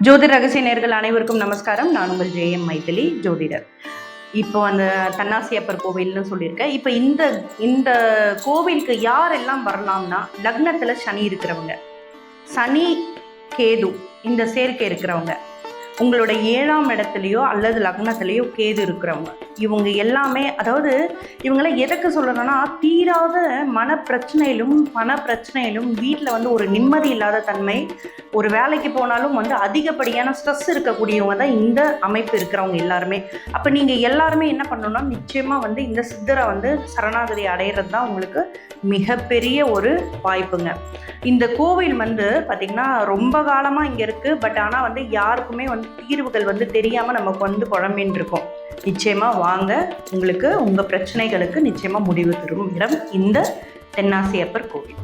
ஜோதிட ரகசிய நேர்கள் அனைவருக்கும் நமஸ்காரம். நான் உங்கள் எம் மைதிலி ஜோதிடர். இப்போ அந்த தன்னாசியப்பர் கோவில்னு சொல்லியிருக்கேன் இப்போ இந்த இந்த கோவிலுக்கு யாரெல்லாம் வரலாம்னா லக்னத்தில் சனி இருக்கிறவங்க. சனி கேது இந்த சேர்க்கை இருக்கிறவங்க. உங்களோட ஏழாம் இடத்துலையோ அல்லது லக்னத்துலேயோ கேது இருக்கிறவங்க. இவங்க எல்லாமே அதாவது இவங்கள எதுக்கு சொல்லணும்னா தீராத மன பிரச்சனையிலும் பண பிரச்சனையிலும் வீட்டில் வந்து ஒரு நிம்மதி இல்லாத தன்மை ஒரு வேலைக்கு போனாலும் வந்து அதிகப்படியான ஸ்ட்ரெஸ் இருக்கக்கூடியவங்க தான் இந்த அமைப்பு இருக்கிறவங்க எல்லாருமே. அப்போ நீங்கள் எல்லாருமே என்ன பண்ணணும்னா நிச்சயமாக வந்து இந்த சித்தரை வந்து சரணாகதி அடையிறது தான் உங்களுக்கு மிகப்பெரிய ஒரு வாய்ப்புங்க. இந்த கோவில் வந்து பார்த்திங்கன்னா ரொம்ப காலமாக இங்கே இருக்குது பட் ஆனால் வந்து யாருக்குமே வந்து தீர்வுகள் வந்து தெரியாமல் நமக்கு வந்து குழம்பின்னு இருக்கோம் நிச்சயமாக வாங்க. உங்களுக்கு உங்கள் பிரச்சனைகளுக்கு நிச்சயமாக முடிவு தரும் இடம் இந்த தென்னாசி அப்பர் கோவில்.